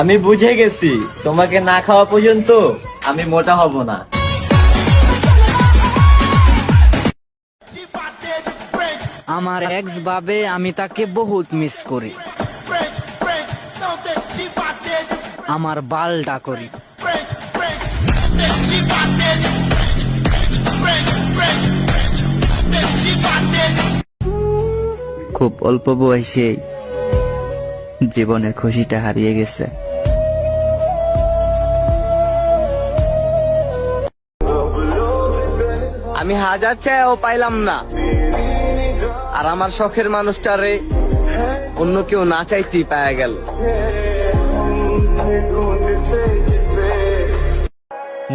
আমি বুঝে গেছি তোমাকে না খাওয়া পর্যন্ত আমি মোটা হব না। আমার এক্স ভাবে আমি তাকে বহুত মিস করি। আমার বালটা করি। খুব অল্প বয়সে জীবনের খুশিটা হারিয়ে গেছে। আমি হাজার চাইও পাইলাম না। আর আমার শখের মানুষটারে অন্য কেউ না চাইতেই পাওয়া গেল।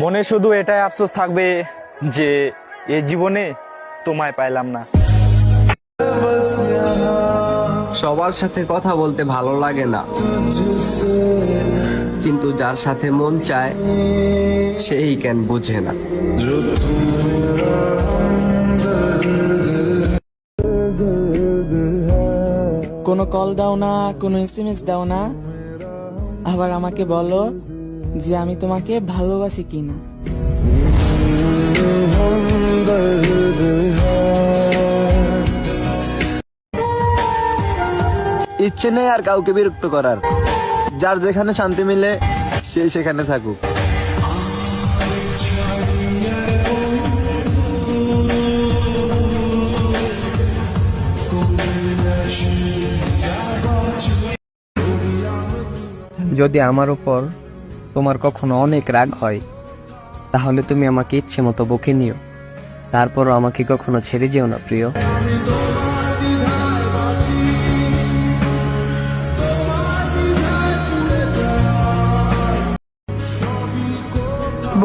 মনে শুধু এটাই আফসোস থাকবে যে এ জীবনে তোমায় পাইলাম না। সবার সাথে কথা বলতে ভালো লাগে না। কিন্তু যার সাথে মন চায় সেই কেন বুঝে না। কোনো কল দাও না কোনো এসএমএস দাও না। আবার আমাকে বলো যে আমি তোমাকে ভালোবাসি কিনা। ইচ্ছে নেই আর কাউকে বিরক্ত করার। যার যেখানে শান্তি মিলে সে সেখানে থাকুক। যদি আমার উপর তোমার কখনো অনেক রাগ হয়, তাহলে তুমি আমাকে ইচ্ছে মতো বকে নিও। তারপরও আমাকে কখনো ছেড়ে যেও না, প্রিয়।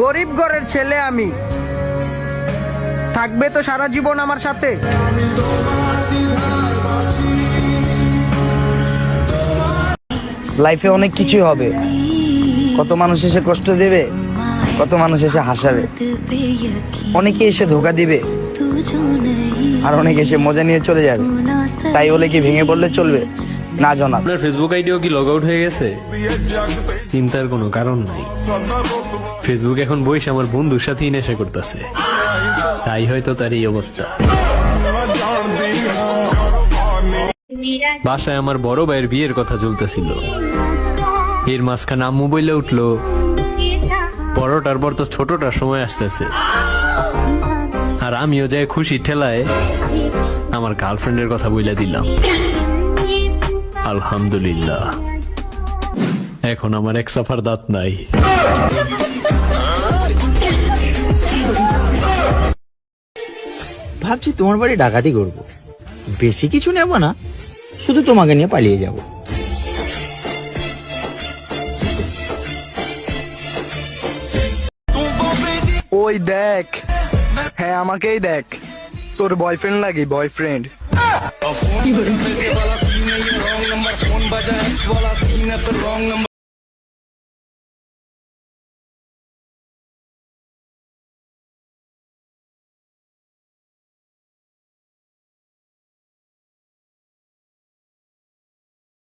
গরিব ঘরের ছেলে আমি। থাকবে তো সারা জীবন আমার সাথে? লাইফে অনেক কিছুই হবে। কত মানুষ এসে কষ্ট দেবে, কত মানুষ এসে হাসাবে। অনেকে এসে ধোকা দিবে, আর অনেকে এসে মজা নিয়ে চলে যাবে। তাই বলে কি ভেঙে পড়লে চলবে। না জনা আপনার ফেসবুক আইডিও কি লগ আউট হয়ে গেছে? চিন্তার কোনো কারণ নাই। ফেসবুক এখন বইস আমার বন্ধুর সাথেই নেশা করতেছে। তাই হয়তো তার এই অবস্থা। বাসায় আমার বড় ভাইয়ের বিয়ের কথা চলতেছিল। এর মাঝখানে আম্মু বইলে উঠল বড়টার পর তো ছোটটার সময় আসতেছে। আর আমিও যাই খুশি ঠেলায়, আমার গার্লফ্রেন্ডের কথা বইলা দিলাম। আলহামদুলিল্লাহ। এখন আমার এক সাফার দাঁত নাই। ভাবছি তোমার বাড়ি ডাকাতি করব। বেশি কিছু নেব না শুধু তোমাকে নিয়ে পালিয়ে যাব। ওই দেখ। হ্যাঁ আমাকেই দেখ। তোর বয়ফ্রেন্ড লাগি বয়ফ্রেন্ড wrong number.